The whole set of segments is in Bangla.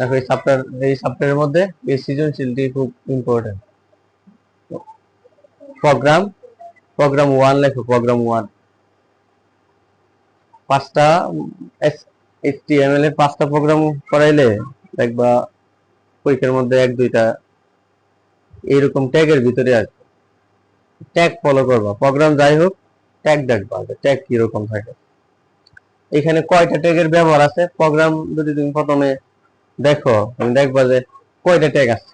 দেখো, এই সফটওয়্যার এই সফটওয়্যারের মধ্যে এই সৃজনশীলটি খুব ইম্পর্টেন্ট প্রোগ্রাম প্রোগ্রাম ওয়ান লেখো প্রোগ্রাম ওয়ান পাঁচটা এইচটিএমএল এর পাঁচটা প্রোগ্রাম করাইলে দেখবা পরীক্ষার মধ্যে এক, দুইটা এইরকম ট্যাগের ভিতরে আছে ট্যাগ ফলো করবা। প্রোগ্রাম যাই হোক ট্যাগ দেখবা ট্যাগ কীরকম থাকে। এখানে কয়টা ট্যাগের ব্যবহার আছে? প্রোগ্রাম যদি তুমি প্রথমে দেখো তুমি দেখবা যে কয়টা ট্যাগ আছে।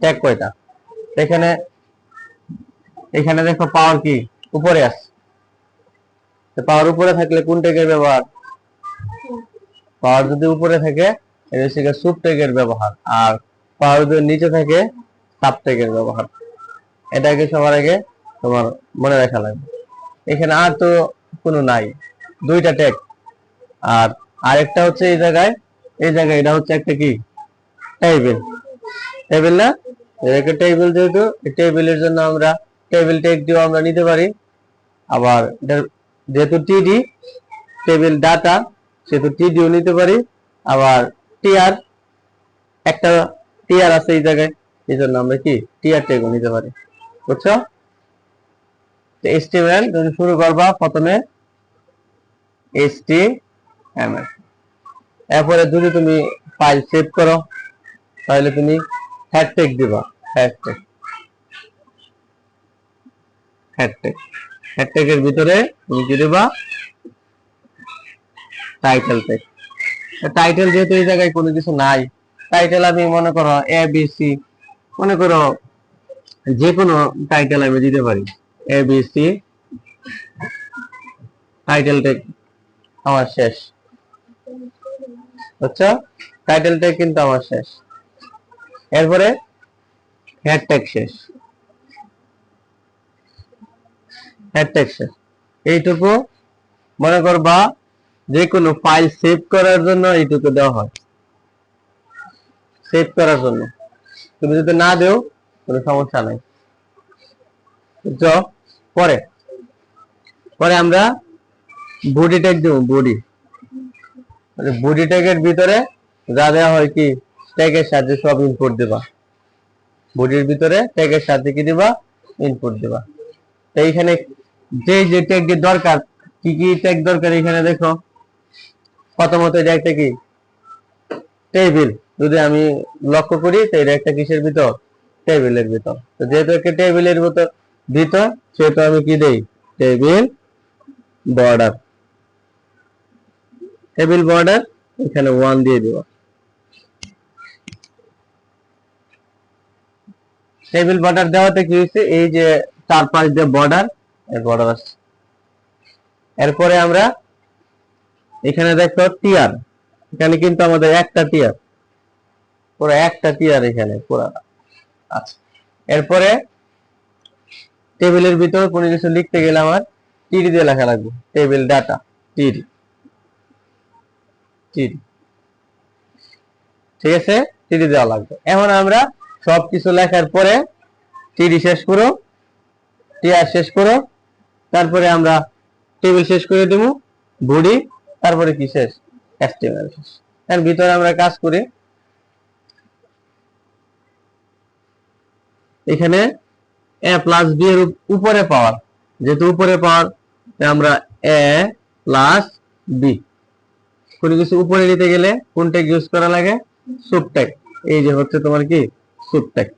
ট্যাগ কয়টা? এখানে এখানে দেখো পাওয়ার কি? উপরে আছে। পাওয়ার উপরে থাকলে কোন ট্যাগের ব্যবহার? পাওয়ার যদি উপরে থাকে, এটা হচ্ছে সুপ ট্যাগের ব্যবহার। আর পাওয়ার যদি নিচে থাকে সাব ট্যাগের ব্যবহার। এটাকে সবার আগে তোমার মনে রাখা লাগবে। এখানে আর তো কোনো নাই। দুইটা ট্যাগ আর আরেকটা হচ্ছে এই জায়গায় এই জায়গায়, এটা হচ্ছে একটা কি? টেবিল টেবিল না? এটা টেবিল যেহেতু টেবিলের জন্য আমরা টেবিল ট্যাগ দিয়েও আমরা নিতে পারি। আবার যেহেতু টিডি টেবিল ডাটা সেহেতু টিডিও নিতে পারি। আবার টিআর একটা টিআর আছে এই জায়গায়, এই জন্য আমরা কি? টিআর ট্যাগও নিতে পারি। বুঝছ? এইচটিএমএল যদি শুরু করবা প্রথমে এইচটিএমএল এরপরে যদি তুমি ফাইল সেভ করো, তাহলে তুমি হ্যাশট্যাগ দিবা হ্যাশট্যাগ হ্যাশট্যাগ হ্যাশট্যাগের ভিতরে তুমি কি দিবা? টাইটেল ট্যাগ টাইটেল যেহেতু এই জায়গায় কোনো কিছু নাই টাইটেল আমি মনে করো এ বি সি মনে করো যে কোনো টাইটেল আমি দিতে পারি। A B C title tag আমার শেষ। বুঝছ টাইটেল ট্যাগ কিন্তু আমার শেষ। এরপরে হেড ট্যাগ শেষ। হেড ট্যাগ শেষ। এইটুকু মনে করবা যে কোনো ফাইল সেভ করার জন্য এইটুকু দেওয়া হয়। সেভ করার জন্য। তুমি যদি না দেও, কোনো সমস্যা নাই। পরে। পরে আমরা বডি ট্যাগ দেবো বডি বডি ট্যাগের ভিতরে যা দেওয়া হয় কি ট্যাগের সাথে সব ইনপুট দিবা। বডির ভিতরে ট্যাগের সাথে কি দিবা? ইনপুট দিবা। তো এইখানে যে যে ট্যাগ দরকার, কি কি ট্যাগ দরকার এখানে দেখো। প্রথমত এটা একটা কি? টেবিল যদি আমি লক্ষ্য করি, তো এটা একটা কিসের ভিতর? টেবিলের ভিতর। তো যেহেতু একটা টেবিলের ভিতর ভিতর, সেহেতু আমি কি দেই? টেবিল বর্ডার টেবিল বর্ডার এখানে ওয়ান দিয়ে দিব। টেবিল বর্ডার দেওয়াতে কি হয়েছে? এই যে চার পাঁচ দিয়ে বর্ডার বর্ডার আসছে এরপরে আমরা এখানে দেখো টিয়ার এখানে কিন্তু আমাদের একটা টিয়ার পুরো একটা টিয়ার এখানে, পুরো। আচ্ছা। এরপরে টেবিলের ভিতরে কোনো কিছু লিখতে গেলে আমার টিডি দিয়ে লেখা লাগবে। টেবিল ডাটা টিডি টিডি ঠিক আছে? টিডি দেওয়া লাগবে। এখন আমরা সবকিছু লেখার পরে টিডি শেষ করো টিআর শেষ করো, তারপরে আমরা টেবিল শেষ করে দেবো, বডি, তারপরে কি শেষ? এসটিএমএল শেষ। এর ভিতরে আমরা কাজ করি। এখানে এ প্লাস বি এর উপরে পাওয়ার। যেহেতু উপরে পাওয়ার আমরা এ প্লাস বি কোনো কিছু উপরে নিতে গেলে কোন ট্যাগ ইউজ করা লাগে? সুপ ট্যাগ এই যে হচ্ছে তোমার কি? সুপ ট্যাগ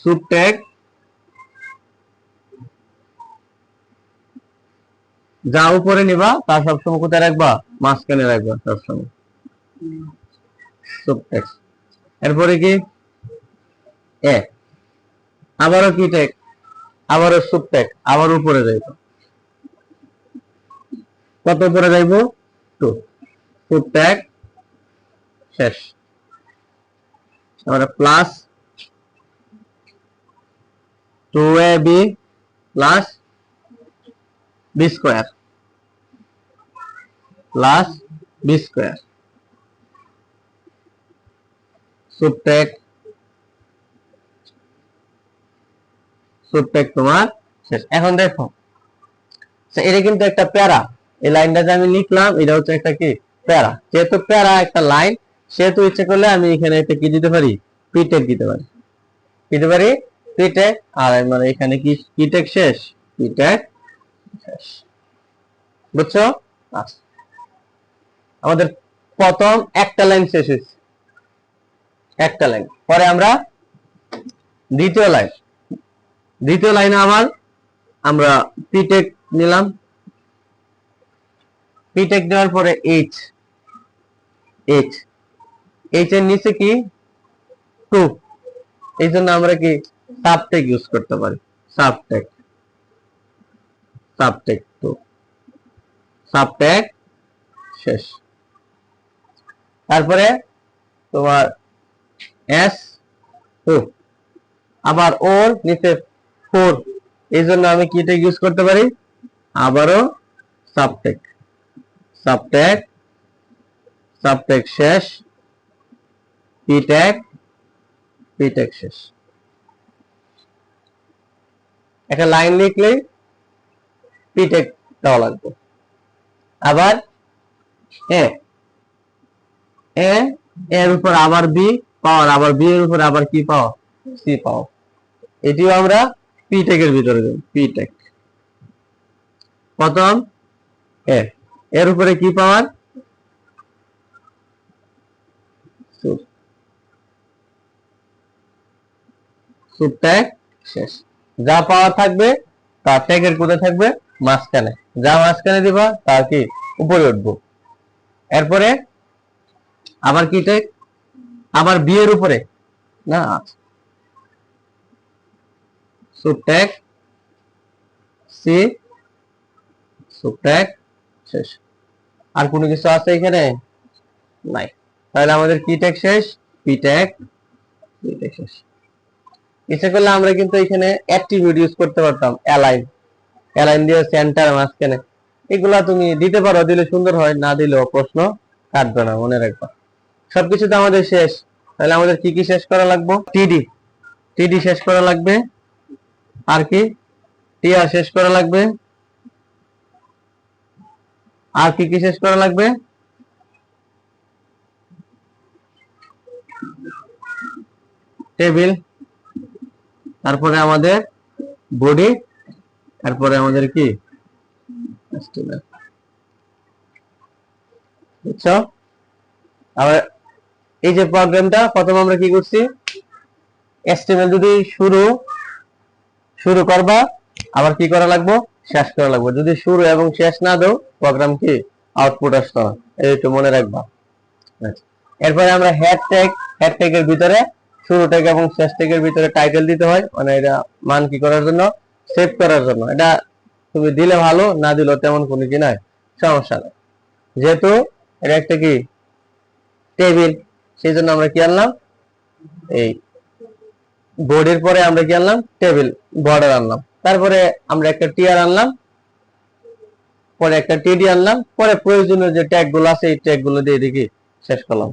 সুপ ট্যাগ যা উপরে নিবা, তা সবসময় কোথায় রাখবা? মাঝখানে রাখবা সবসময়। সুপ ট্যাগ এরপরে কি? এ। আবারও কি ট্যাগ আবারও সুপ ট্যাগ আবার উপরে যাইব। কত উপরে যাইব? টু সুপ ট্যাগ শেষ। আমরা plus two A B plus B square plus B square sub tag তোমার শেষ। এখন দেখো এটা কিন্তু একটা প্যারা। এই লাইনটা যে আমি লিখলাম এটা হচ্ছে একটা কি? প্যারা। যেহেতু প্যারা একটা লাইন, সেহেতু ইচ্ছে করলে আমি এখানে একটা কি দিতে পারি? পিটেক দিতে পারি। দিতে পারি? পিটেক আর মানে এখানে কি পিটেক শেষ? পিটেক শেষ। বুঝছ? আচ্ছা। আমাদের প্রথম একটা লাইন শেষ হয়েছে। একটা লাইন। পরে আমরা দ্বিতীয় লাইন। দ্বিতীয় লাইনে আবার আমরা পিটেক নিলাম। পিটেক দেওয়ার পরে এইচ এইচ এইচ এর নিচে কি? টু এই জন্য আমরা কি সাবটেক ইউজ করতে পারি। সাবটেক সাবটেক টু সাবটেক শেষ। তারপরে তোমার এস টু আবার ওর নিচে ফোর এই জন্য আমি কিটা ইউজ করতে পারি? আবারও সাবটেক সাবটেক সাবটেক শেষ পিটেক পিটেক শেষ। একটা লাইন লিখলেই পিটেক দেওয়া লাগবে। আবার এ এর উপর আবার বি পাওয়ার, আবার বি এর উপর আবার কি পাওয়ার সি পাওয়ার এটিও আমরা পিটেক এর ভিতরে দেব পিটেক প্রথম, এ। এর উপরে কি পাওয়ার? সুবট্যাগ শেষ। যা পাওয়ার থাকবে, তা ট্যাগের কোথায় থাকবে মাঝখানে। যা মাঝখানে দিবা, তা কি? উপরে উঠবো। এরপরে আবার কি ট্যাগ? আবার বিয়ের উপরে। না। সুবট্যাগ সি সুবট্যাগ শেষ। আর কোনো কিছু আছে এখানে? নাই। তাহলে আমাদের কি ট্যাগ শেষ? পি ট্যাগ পি ট্যাগ শেষ। ইচ্ছে করলে আমরা কিন্তু এখানে অ্যাট্রিবিউট ইউজ করতে পারতাম। অ্যালাইন অ্যালাইন দিয়ে সেন্টার মাঝখানে। এগুলা তুমি দিতে পারো, দিলে সুন্দর হয়। না দিলেও প্রশ্ন কাটবে না, মনে রাখবা। সবকিছু তো আমাদের শেষ। তাহলে আমাদের কি কি শেষ করা লাগবে? টিডি টিডি শেষ করা লাগবে। আর কি? টিআর শেষ করা লাগবে। আর কি কি শেষ করা লাগবে? টেবিল, তারপরে আমাদের বডি, তারপরে আমাদের কি। বুঝছ? আবার এই যে প্রোগ্রামটা প্রথম আমরা কি করছি? এস্টিমেল যদি শুরু শুরু করবা, আবার কি করা লাগবে? শেষ করা লাগবে। যদি শুরু এবং শেষ না দাও প্রোগ্রাম কি? আউটপুট আসতো। এই একটু মনে রাখবা। আচ্ছা। এরপরে আমরা হেড ট্যাগ হেড ট্যাগের ভিতরে শুরু ট্যাগ এবং শেষ ট্যাগের ভিতরে টাইটেল দিতে হয়। মানে এটা মান কি করার জন্য? সেভ করার জন্য। এটা তুমি দিলে ভালো, না দিলেও তেমন কোনো কি নাই। সমস্যা নেই। যেহেতু এটা একটা কি? টেবিল সেই জন্য আমরা কি আনলাম? এই বোর্ডের পরে আমরা কি আনলাম? টেবিল বর্ডার আনলাম। তারপরে আমরা একটা টিআর আনলাম। পরে একটা টিডি আনলাম, পরে প্রয়োজনীয় যে ট্যাগগুলো আছে, এই ট্যাগগুলো দিয়ে দেখি, শেষ করলাম।